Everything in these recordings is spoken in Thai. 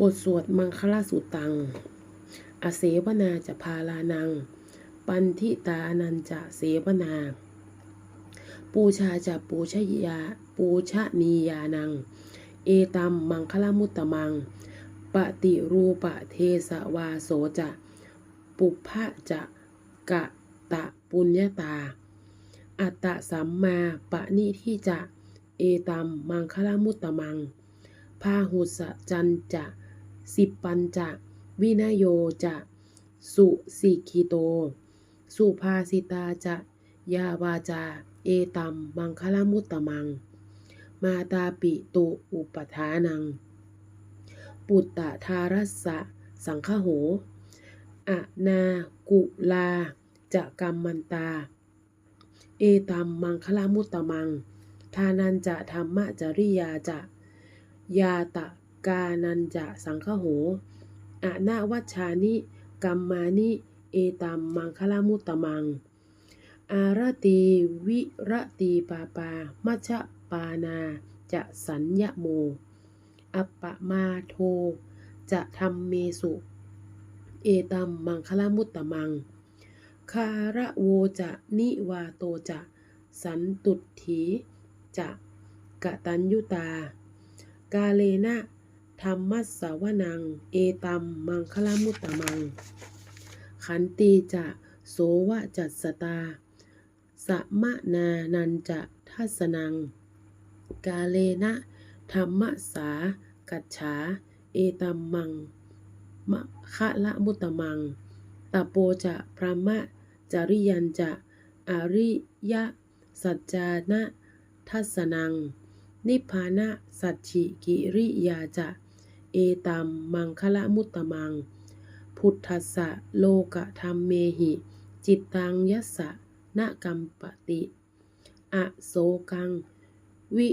บทสวดมังคลาสุตัง อเสวนาจะพาลานัง ปันทิตานันจะเสวนา ปูชาจะปูชยาปูชนียานัง เอตัมมังคลามุตตมัง ปฏิรูปะเทสวาโสจะ ปุพะจะกะตะปุญญาตา อัตตะสัมมาปะนิที่จะ เอตัมมังคลามุตตมังพาหุสจันจะ สิปปัญจะวินโยจะ สุสิกิโต สุภาสิตาจะ ยาวาจา เอตัมมังคลมุตตมัง มาตาปิตุอุปทานัง ปุตตะทารัสสะ สังฆโหอะนากุลาจะกรรมมันตา เอตัมมังคลามุตตมัง ทานันจะธรรมจริยาจะ ยาตะ กานันจะสังฆโหอะนาวัชานิกัมมานิ เอตัมมังคลามุตตมัง อารตีวิรตีปาปามัชปานาจะสัญญโม อัปปมาโท จะทำเมสุ เอตัมมังคลามุตตมัง คาระโวจะนิวาโตจะสันตุถีจะกะตัญยุตา กาเลนะ ธรรมัสสาวนัง เอตัมมังคลามุตตมัง ขันตีจะโสวะจัตสตาสมะนานันจะทัสนัง กาเลนะธรรมสา กัจฉา เอตัมมังมะคะละมุตตมังตะโปจะพระมะจริยันจะอริยะ สัจจานะทัสนัง นิพพานะสัจฉิกิริยาจะ เอตัมมังคละมุตตมัง พุทธัสสะโลกะธรรมเมหิ จิตตังยัสสะนะกัมปติอโศกัง วิ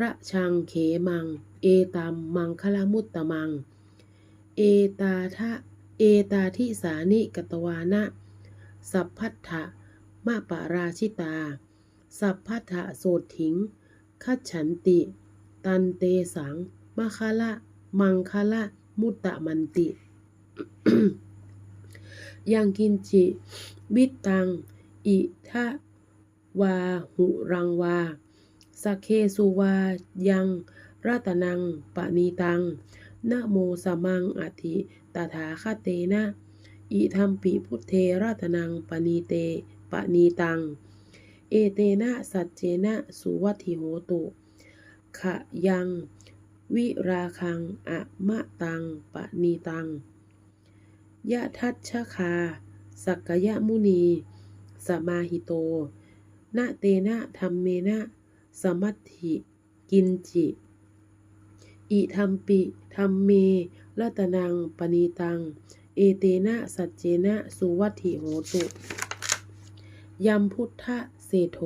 ระชังเขมัง เอตัมมังคละมุตตมัง เอตาทะเอตาทิสานิกตวานะ สัพพัทธะมะปาราชิตา สัพพัทธะโสถิง คัจฉันติ ตันเตสังมะคะละ มังคละมุตตะมันติ ยังกินจิวิตตัง อิทะวาหุรังวาสเคสุวายังรัตนังปณีตังนะโมสมังอธิตถาคเตนะอิธรรมปิพุทเทรัตนังปณีเตปณีตัง เอเตนะสัจเจนะสุวัติโหตุขะยัง วิราคังอะมะตังปณีตัง ยะทัชชคา สักกยะมุนี สมาหิโต นะเตนะธรรมเมนะ สมัติ กินจิ อิธรรมปิธรรมเมรัตนังปณีตัง เอเตนะสัจเจนะสุวัตถิโหตุยัมพุทธเศโธ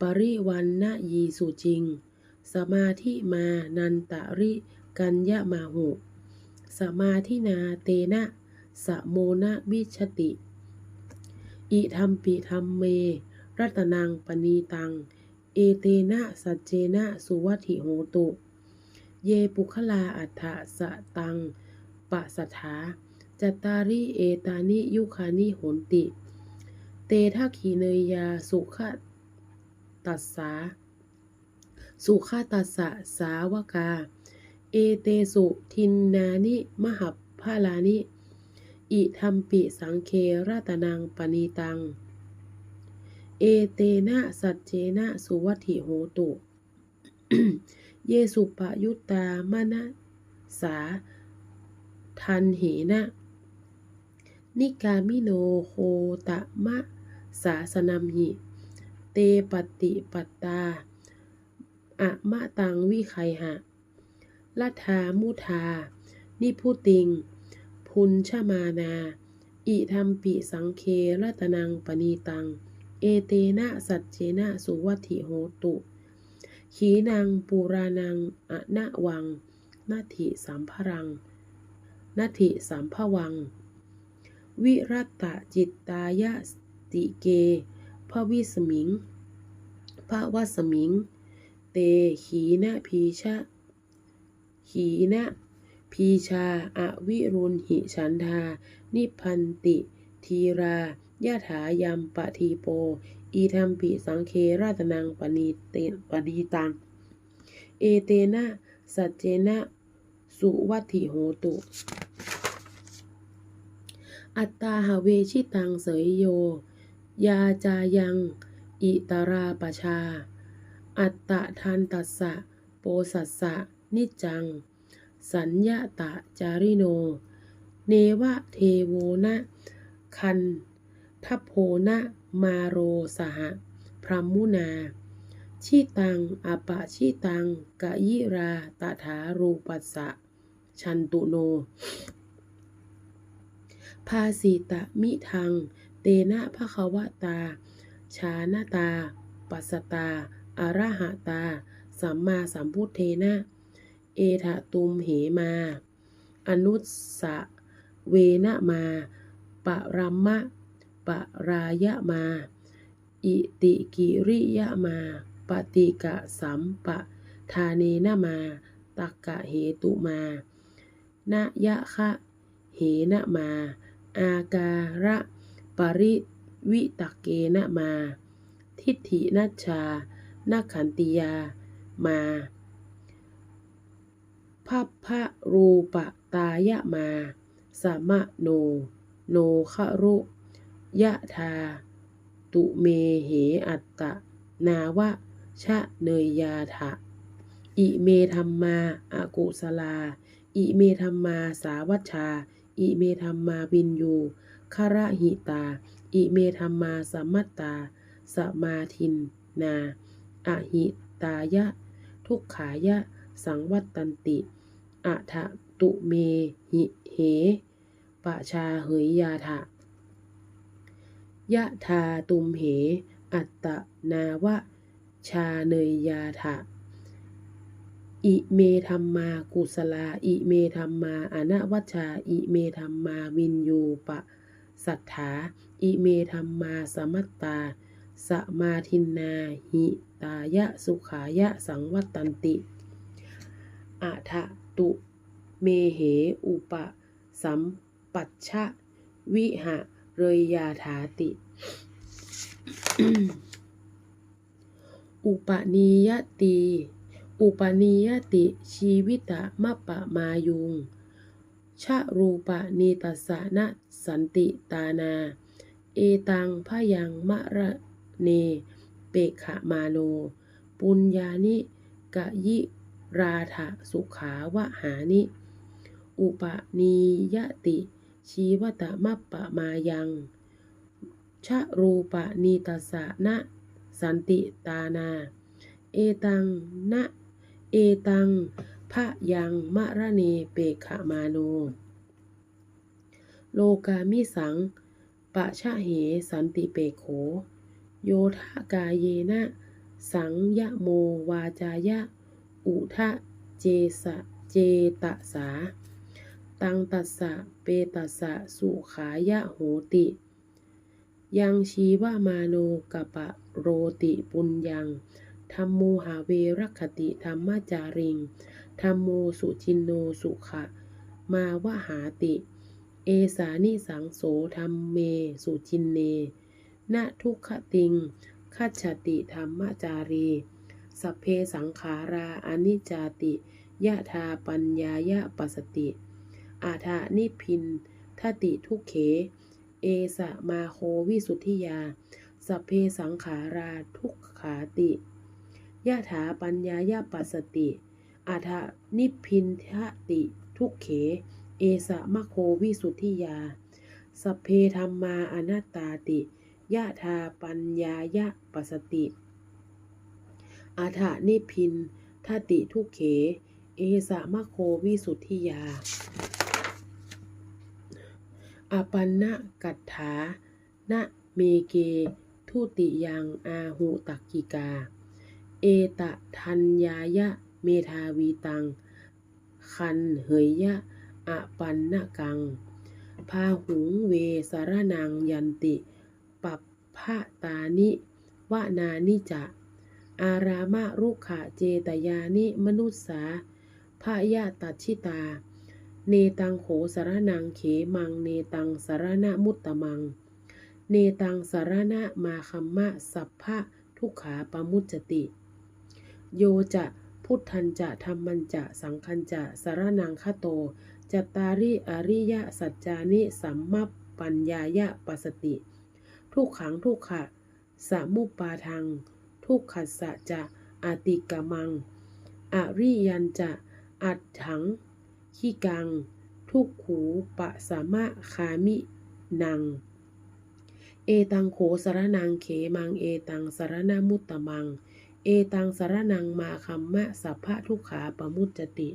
ปริวันนะยีสุจริง สมาธิมานันตริกัญญมาหุสมาธินาเตนะสะโมนะวิชติ อิธรรมปิธรรมเม รัตนังปณีตัง เอเตนะสัจเจนะสุวัติโหตุ เยปุคลาอัฏฐสะตังปะสถาจตาริเอตานิยุคานิโหนติ เตทักขีเนยยาสุขตัสสา สุขตัสสะสาวกา เอเตสุทินนานิมหัพพาลานิ อิธรรมปิสังเคราตนังปณีตัง เอเตนะสัจเจนะสุวัติโหตุ เยสุปยุตตามนะสา ทันเหนะ นิกามิโนโคตะมะ สาสนัมหิ เตปฏิปัตตา อะมะตังวิไคหะลัทธามุทา นิพุติง พุนชมานา อิธรรมปิสังเครัตนังปณีตัง เอเตนะสัจเจนะสุวัติโหตุ ขีนังปูรานังอะนะวังนาถิสัมภรังนาถิสัมภวัง วิรัตตจิตตายะติเกพระวิสมิงพระวัสมิง เตขีนะพีชะขีนะพีชาอวิรุณหิฉันทา นิพันติ ทีรายะถายัมปะทีโป อีทัมปิสังเคราตนังปณีเตปณีตัง เอเตนะ สัจเจนะ สุวัตถิโหตุ อัตตาหาเวชิตังเสยโย ยาจายัง อิตราปชา อัตตะทันตัสสะ โปสัสสะ นิจจัง สัญญาตะจาริโน เนวะเทโวนะ คันทัพโพนะมาโรสหะ พรหมุนาชิตังอปะชิตัง กะยิราตถารูปัสสะ ชันตุโน ภาสิตะมิทัง เตนะภคะวะตา ชาณตา ปัสสตา อรหะตา สัมมาสัมพุทเทนะ เอทะตุมเหมา อนุสสะเวนะมา ปะรัมมะ ปะรายะมา อิติกิริยะมา ปฏิกะสัมปะทาเนนะมา ตักกะเหตุมา นะยะคะเหนะมา อาการะ ปริวิตกเกนะมา ทิฏฐินัชชา นักขันติยามาพัพพะรูปตายะมาสามะโน โนคะรุยะทา ตุเมเหอัตตะ นาวะ ชะเนยยาถะอิเมธรรมาอากุสลา อิเมธรรมาสาวัชชา อิเมธรรมาวินยูคาระหิตา อิเมธรรมาสัมมัตตา สมาทินนา อหิตายะ ทุกขายะ สังวัตตันติอะทะตุเมหิเหปะชาเหยยาถะยะทาตุมเห อัตตะนาวะ ชาเนยยาถะอิเมธรรมากุสลา อิเมธรรมาอนวัชชา อิเมธรรมาวินยูปะ สัทธา อิเมธรรมาสมัตตา สมาทินนาหิตายะสุขายะสังวัตตันติอะทะตุเมเหอุปสัมปัชชะวิหะเรยยาถาติ อุปนิยติ อุปนิยติชีวิตะมะปะมายุง ชะรูปะนีตัสสะนะสันติตานา เอตังพยังมะระ เน เปกขมาโน ปุญญานิกะยิราถะสุขาวะหานิ อุปนิยติ ชีวตมัปปะมายัง ชะรูปะนีตัสะนะสันติตานา เอตังนะเอตังพระยังมะระเนเปกขมาโน โลกามิสังปะชะเหสันติเปโข โยทากายเยนะ สังยะโมวาจายะ อุทะเจสะเจตสา ตังตัสสะเปตัสสะสุขายะโหติ ยังชีวามาโนกะปะโรติปุญญังธรรมโมหาเวรคติธรรมจาริงธรรมโมสุจินโนสุขะ มาวหาติ เอสานิสังโสธรรมเมสุจินเน นะทุกขติงคัจฉติธรรมจารีสัพเพสังขาราอนิจจติยะธาปัญญายะปัสติ อาทานิพินทติทุกเข เอสะมาโควิสุทธิยา สัพเพสังขาราทุกขาติยะถาปัญญายะปัสติ อาทานิพินทติทุกเข เอสะมะโควิสุทธิยา สัพเพธรรมาอนัตตาติ ยะธาปัญญายะปสติ อาถานิพินทติทุกเข เอสะมะโควิสุทธิยาอปันนะกัตถานะเมเก ทุติยังอาหุตักกิกา เอตะทัญญายะเมธาวีตัง คันเหยยะอปันนะกัง พาหุงเวสารนังยันติ พะตานิวานานิจะอารามะรุขะเจตยานิมนุษสาพะยาตัชิตา เนตังโขสารนังเขมัง เนตังสารณมุตตมัง เนตังสารณะมาคัมมะสัพพะทุกขาปมุจจติ โยจะพุทธันจะธรรมันจะสังคันจะสารนังคโตจัตตาริอริยสัจจานิสัมมัปปัญญายะปัสติ ทุกขังทุกขะสมุปปาทัง ทุกขัสสะจะอาติกามัง อริยันจะอัดถังขีกัง ทุกขูปะสามะคามินัง เอตังโขสารนังเขมัง เอตังสารนามุตตมัง เอตังสารนังมาคัมมะสัพพะทุกขาปมุจจติ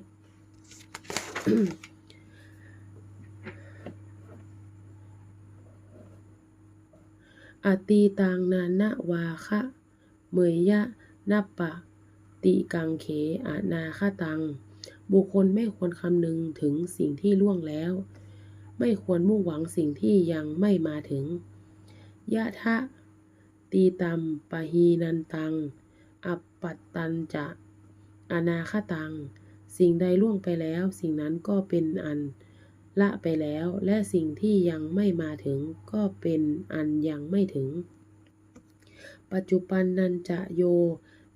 อตีตังนานวาคะเมยยะนัปปะ ติกังเขอนาคตัง บุคคลไม่ควรคำนึงถึงสิ่งที่ล่วงแล้ว ไม่ควรมุ่งหวังสิ่งที่ยังไม่มาถึง ยะทะ ตีตัมปะฮีนันตัง อัปปัตตันจะอนาคตัง สิ่งใดล่วงไปแล้ว สิ่งนั้นก็เป็นอัน ละไปแล้ว และสิ่งที่ยังไม่มาถึงก็เป็นอันยังไม่ถึง ปัจจุบันนันจะโย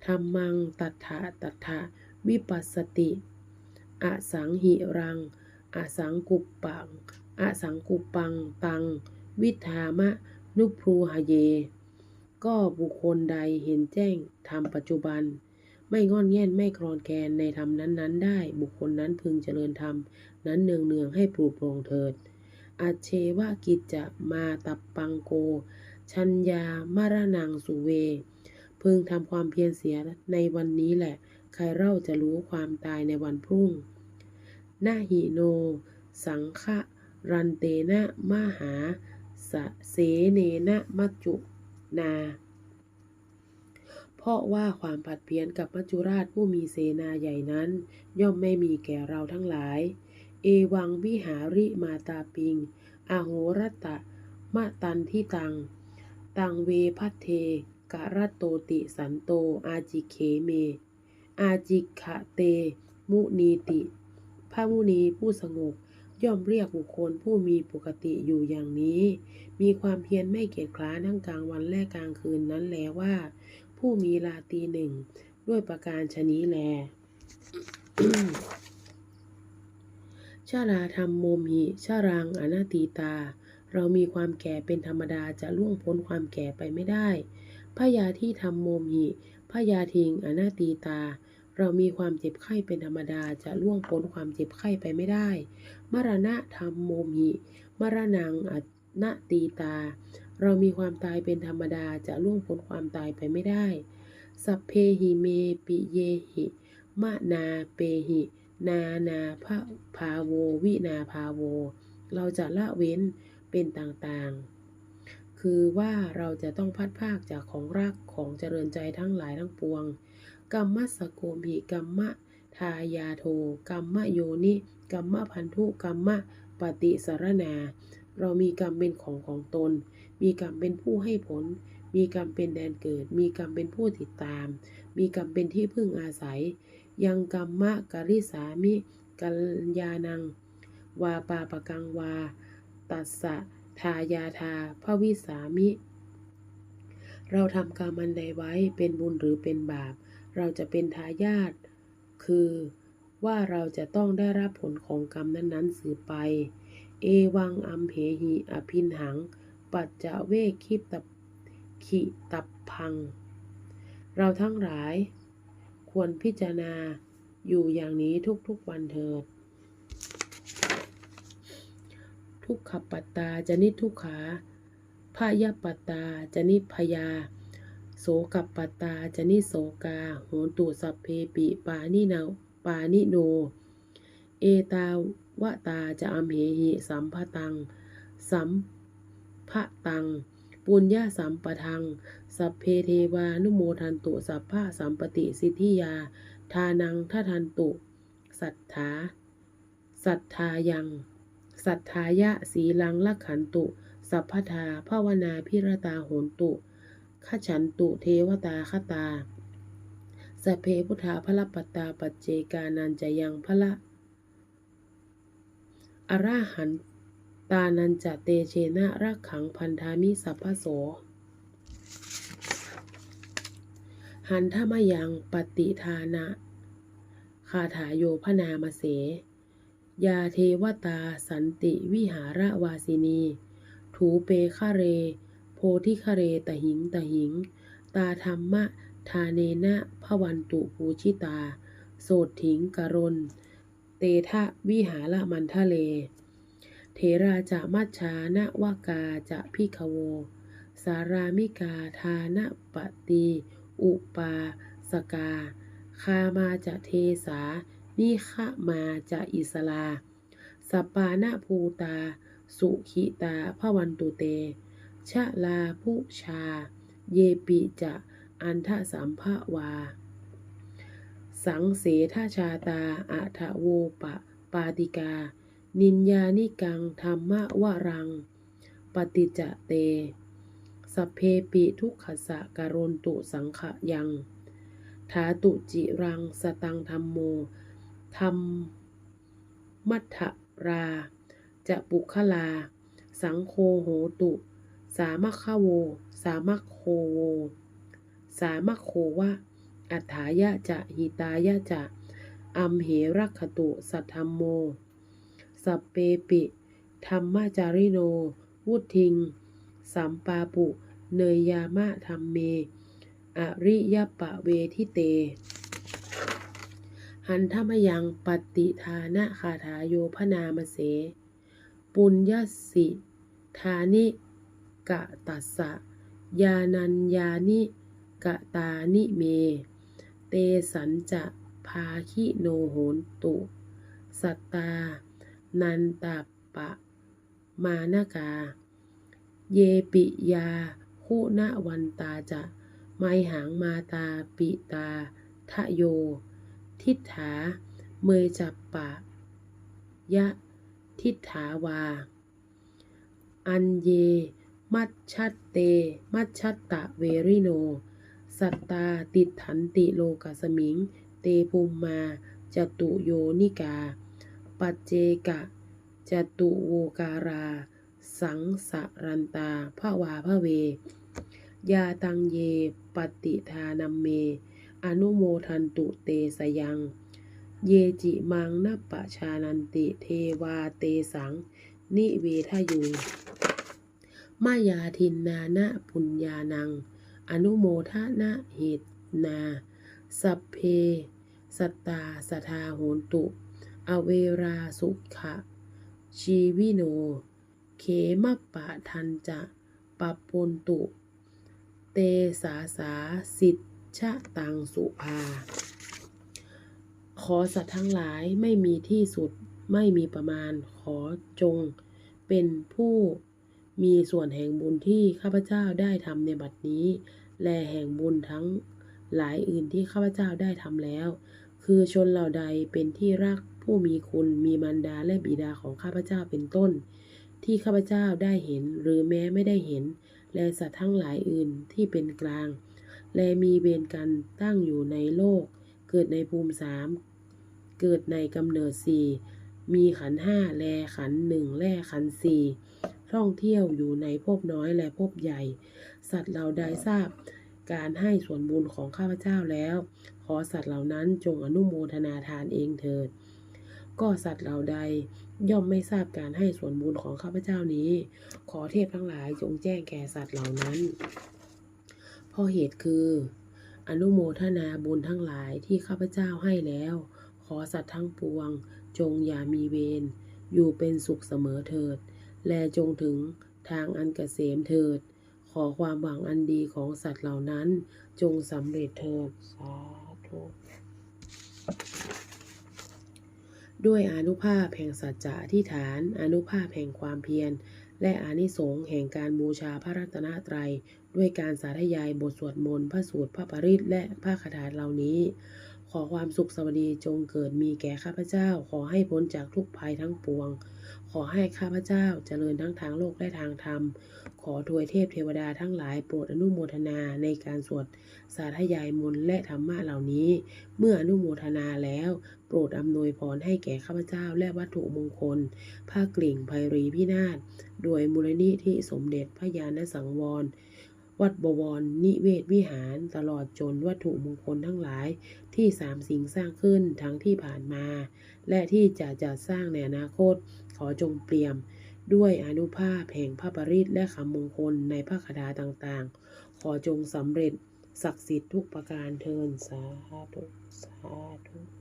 ธรรมังตัถะตัถะวิปัสสติอสังหิรังอสังกุปปังอสังกุปปังตัง วิธามะนุพรูหเย ก็บุคคลใดเห็นแจ้งธรรมปัจจุบัน ไม่งอนแง่นไม่คลอนแคลนในธรรมนั้นๆ ได้ บุคคลนั้นพึงเจริญธรรม นั้นเนืองเนืองๆให้ปลูกโปรงเถิดอาเชวะกิจจะมาตับปังโก ชัญญามารนังสุเว พึงทำความเพียรเสียในวันนี้แหละ ใครเล่าจะรู้ความตายในวันพรุ่ง นาหิโน สังฆะรันเตนะมหาสะเสเนนะมัจจุนา เพราะว่าความผัดเพี้ยนกับมัจจุราชผู้มีเสนาใหญ่นั้น ย่อมไม่มีแก่เราทั้งหลาย เอวังวิหาริมาตาปิง อโหรตะ มะตันที่ตัง ตังเวพัทเทกะรัตโตติสันโต อาจิเขเม อาจิขะเต มุนีติ พระมุนีผู้สงบย่อมเรียกบุคคลผู้มีปกติอยู่อย่างนี้ มีความเพียรไม่เกียจคร้านทั้งกลางวันและกลางคืนนั้นแล้วว่า ผู้มีลาตีหนึ่ง ด้วยประการชนี้แล ชาราธรรมโมมิชารังอนาตีตา เรามีความแก่เป็นธรรมดาจะล่วงพ้นความแก่ไปไม่ได้พยาที่ทำโมมิพยาทิงอนาตีตา เรามีความเจ็บไข้เป็นธรรมดาจะล่วงพ้นความเจ็บไข้ไปไม่ได้ มรณะธรรมโมมิมรณังอนาตีตา เรามีความตายเป็นธรรมดาจะล่วงพ้นความตายไปไม่ได้ สัพเพหิเมปิเยหิมะนาเปหิ นานาภาภาโว วินาภาโว เราจะละเว้นเป็นต่างๆ คือว่าเราจะต้องพัดภาคจากของรักของเจริญใจทั้งหลายทั้งปวง กรรมสโกมิกรรมะทายาโทกรรมโยนิกรรมพันธุกรรมะปฏิสารนา เรามีกรรมเป็นของของตน มีกรรมเป็นผู้ให้ผล มีกรรมเป็นแดนเกิด มีกรรมเป็นผู้ติดตาม มีกรรมเป็นที่พึ่งอาศัย ยังกรรมมะกริสามิกัลยานัง วาปาปกังวา ตัสสะทายาทาพระวิสามิ เราทำกรรมอันใดไว้เป็นบุญหรือเป็นบาป เราจะเป็นทายาทคือว่าเราจะต้องได้รับผลของกรรมนั้นๆสืบไป เอวังอัมเพหิอภินหัง ปัจจเวคิปตบขิตับพัง เราทั้งหลาย ควรพิจารณาอยู่อย่างนี้ทุกๆวันเถิด ทุกขปัตตาจะนิทุกขาพยปัตตาจะนิพยา โสกับปัตตาจะนิโสกา โหนตุสัพเพปิปานินาปานิโน เอตา วตาจะอัมเหหิสัมภตัง สัมภะตัง ปุญญาสัมปทัง สัพเพเทวานุโมทันตุ สัพพะสัมปติสิทธิยา ทานังททันตุ สัทธา สัทธายัง สัทธายะสีลังลักขันตุ สัพพทาภาวนาพิรตาโหนตุขฉันตุเทวตาคตาสพเพพุทธาพระปัตตาปัจเจกานันจะยังพระ อราหันตานันจะเตเชนะรักขังพันธามิสัพพโส หันทมยังปฏิทานะคาถาโยพนามเส ยาเทวตาสันติวิหารวาสินี ถูเปคะเร โพธิคะเรตหิงตหิง ตาธรรมะทาเนนะพวันตุปูชิตา โสดถิงกรน เตทะวิหารมันทะเลเถราจะมัชชานะวากาจะพิขโว สารามิกาทานะปฏิอุปาสกา คามาจะเทสา นิฆะมาจะอิสลา สปานะภูตา สุขิตาพวันตุเต ชะลาพุชา เยปิจะอันทะสัมภวา สังเสทชาตาอะทะโวปะ ปาติกา นินยานิกังธรรมวรัง ปฏิจเต สเพปิทุกขสะการนตุสังขะยังถาตุจิรังสตังธรรมโมธรรมมัทธรา จะปุคลา สังโฆโหตุ สามัคคโว สามัคโคโว สามัคโควะ อัฏฐายะจะหิตายะจะ อัมเหรักขตุ สัทธรรมโม สัพเปปิ ธรรมจาริโน วุทิง สัมปาปุ เนยยามะธรรมเม อริยปะเวทิเต หันธรรมยังปฏิทานะคาถาโยพนามเส ปุญญสิทานิกะตัสสะยานัญญานิกะตานิเม เตสันจะพาคิโนโหนตุ สัตตา นันตาปะ มานากา เยปิยาคุณวันตาจะ ไมหังมาตาปิตา ทะโย ทิฏฐา เมยจับปะ ยะ ทิฏฐาวา อันเย มัชชัตเต มัชชัตตะเวริโน สัตตาติถันติโลกสมิง เตภูมมาจตุโยนิกา ปัจเจกะจตุโวการา สังสรันตาภวาพระเว ยาตังเยปฏิทานัมเม อนุโมทันตุเตสยัง เยจิมังนัปะชานันติเทวาเตสัง นิเวทายุมายาทินนานะปุญญานัง อนุโมทนะเหตนา สัพเพ สัตตาสทาโหนตุ อเวราสุขะ ชีวิโน เขมปะทันจะปปปนตุ เตสาสาสิทชะตังสุภา ขอสัตว์ทั้งหลายไม่มีที่สุดไม่มีประมาณขอจงเป็นผู้ มีส่วนแห่งบุญที่ข้าพเจ้าได้ทำในบัดนี้ และแห่งบุญทั้งหลายอื่นที่ข้าพเจ้าได้ทำแล้ว คือชนเหล่าใดเป็นที่รักผู้มีคุณมีมารดาและบิดาของข้าพเจ้าเป็นต้น ที่ข้าพเจ้าได้เห็นหรือแม้ไม่ได้เห็น และสัตว์ทั้งหลายอื่นที่เป็นกลาง และมีเวรกันตั้งอยู่ในโลก เกิดในภูมิสามเกิดในกำเนิดสี่มีขันห้าแลขันหนึ่งแล่ขันสี่ ท่องเที่ยวอยู่ในภพน้อยและภพใหญ่ สัตว์เหล่าใดทราบการให้ส่วนบุญของข้าพเจ้าแล้ว ขอสัตว์เหล่านั้นจงอนุโมทนาทานเองเถิด ก็สัตว์เหล่าใดย่อมไม่ทราบการให้ส่วนบุญของข้าพเจ้านี้ ขอเทพทั้งหลายจงแจ้งแก่สัตว์เหล่านั้นเพราะเหตุคือ อนุโมทนาบุญทั้งหลายที่ข้าพเจ้าให้แล้ว ขอสัตว์ทั้งปวง จงอย่ามีเวรอยู่เป็นสุขเสมอเถิด และจงถึงทางอันเกษมเถิด ขอความหวังอันดีของสัตว์เหล่านั้นจงสำเร็จเถิด สาธุด้วยอนุภาพแห่งสัจจะอธิษฐาน อนุภาพแห่งความเพียร และอานิสงส์แห่งการบูชาพระรัตนตรัย ด้วยการสาธยายบทสวดมนต์พระสูตรพระปริตและพระคาถาเหล่านี้ขขอความสุขสวัสดีจงเกิดมีแก่ข้าพเจ้า ขอให้พ้นจากทุกภัยทั้งปวง ขอให้ข้าพเจ้าเจริญทั้งทางโลกและทางธรรม ขอถวยเทพเทวดาทั้งหลายโปรดอนุโมทนาในการสวดสาธยายมนต์และธรรมะเหล่านี้ เมื่ออนุโมทนาแล้ว โปรดอำนวยพรให้แก่ข้าพเจ้าและวัตถุมงคล ผ้ากลิ่งไพรีพินาศโดยมูลนิธิสมเด็จพระญาณสังวร วัดบวร นิเวศวิหาร ตลอดจนวัตถุมงคลทั้งหลายที่สามสิ่งสร้างขึ้นทั้งที่ผ่านมา และที่จะจัดสร้างในอนาคต ขอจงเปี่ยม ด้วยอนุภาพแห่งพระปริตและคำมงคลในพระคาถาต่างๆ ขอจงสำเร็จศักดิ์สิทธิ์ทุกประการเทินสาธุสาธุ